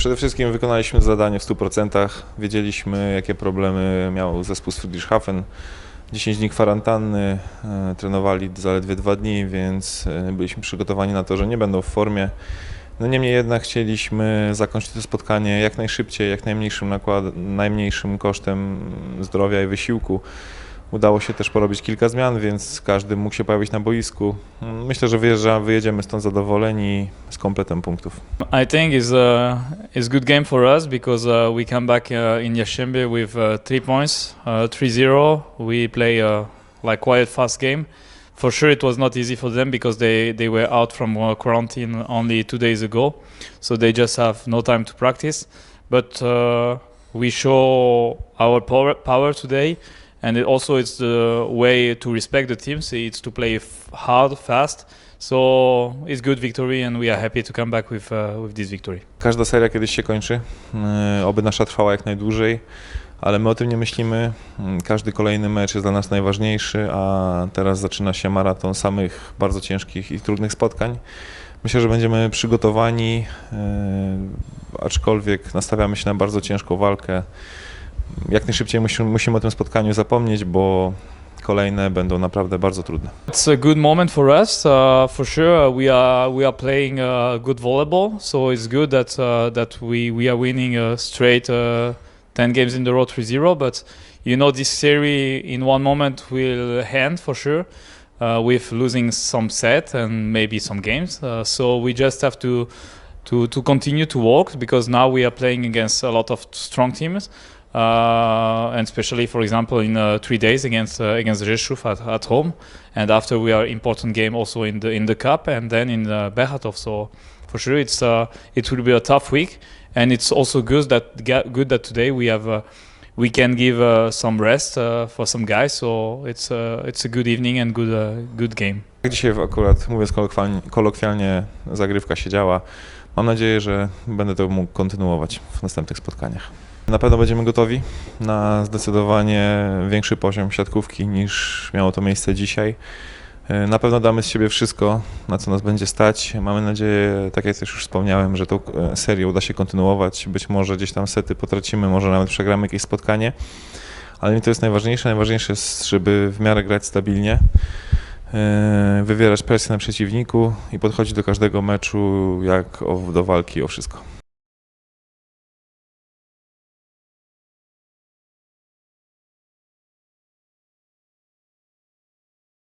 Przede wszystkim wykonaliśmy zadanie w 100%. Wiedzieliśmy, jakie problemy miał zespół z Friedrichshafen. 10 dni kwarantanny, e, trenowali zaledwie dwa dni, więc e, byliśmy przygotowani na to, że nie będą w formie. No niemniej jednak chcieliśmy zakończyć to spotkanie jak najszybciej, jak najmniejszym nakład, najmniejszym kosztem zdrowia i wysiłku. Udało się też porobić kilka zmian, więc każdy mógł się pojawić na boisku. Myślę, że wyjeżdża, wyjedziemy stąd zadowoleni z kompletem punktów. I think it's a it's good game for us because uh, we come back uh, in Yashimbe with uh, three points, uh, 3-0. We play uh, like quite fast game. For sure, it was not easy for them because they, they were out from uh, quarantine only two days ago, so they just have no time to practice. But uh, we show our power, power today, and it also it's the way to respect the teams. It's to play hard, fast. So it's good victory, and we are happy to come back with uh, with this victory. Każda seria kiedyś się kończy, e, oby nasza trwała jak najdłużej, ale my o tym nie myślimy. Mm, Każdy kolejny mecz jest dla nas najważniejszy, a teraz zaczyna się maraton samych bardzo ciężkich i trudnych spotkań. Myślę, że będziemy przygotowani, e, aczkolwiek nastawiamy się na bardzo ciężką walkę. Jak najszybciej musimy, musimy o tym spotkaniu zapomnieć, bo kolejne będą naprawdę bardzo trudne. It's a good moment for us, uh, for sure. We are we are playing uh, good volleyball, so it's good that uh, that we we are winning uh, straight uh, ten games in the row 3-0. But you know, this series in one moment will end for sure. Uh, with losing some set and maybe some games, uh, so we just have to to to continue to walk because now we are playing against a lot of strong teams, uh, and especially for example in uh, three days against uh, against Rzeszów at, at home, and after we are important game also in the in the cup and then in uh. So for sure it's uh, it will be a tough week, and it's also good that good that today we have. Uh, we can give uh, some rest for some guys, so it's it's a good evening and good good game. Dzisiaj akurat, mówiąc kolokwialnie, kolokwialnie, zagrywka się działa. Mam nadzieję, że będę to mógł kontynuować w następnych spotkaniach. Na pewno będziemy gotowi na zdecydowanie większy poziom siatkówki niż miało to miejsce dzisiaj. Na pewno damy z siebie wszystko, na co nas będzie stać. Mamy nadzieję, tak jak też już wspomniałem, że tą e, serię uda się kontynuować. Być może gdzieś tam sety potracimy, może nawet przegramy jakieś spotkanie. Ale mi to jest najważniejsze. Najważniejsze jest, żeby w miarę grać stabilnie wywierać presję na przeciwniku i podchodzić do każdego meczu jak do walki o wszystko.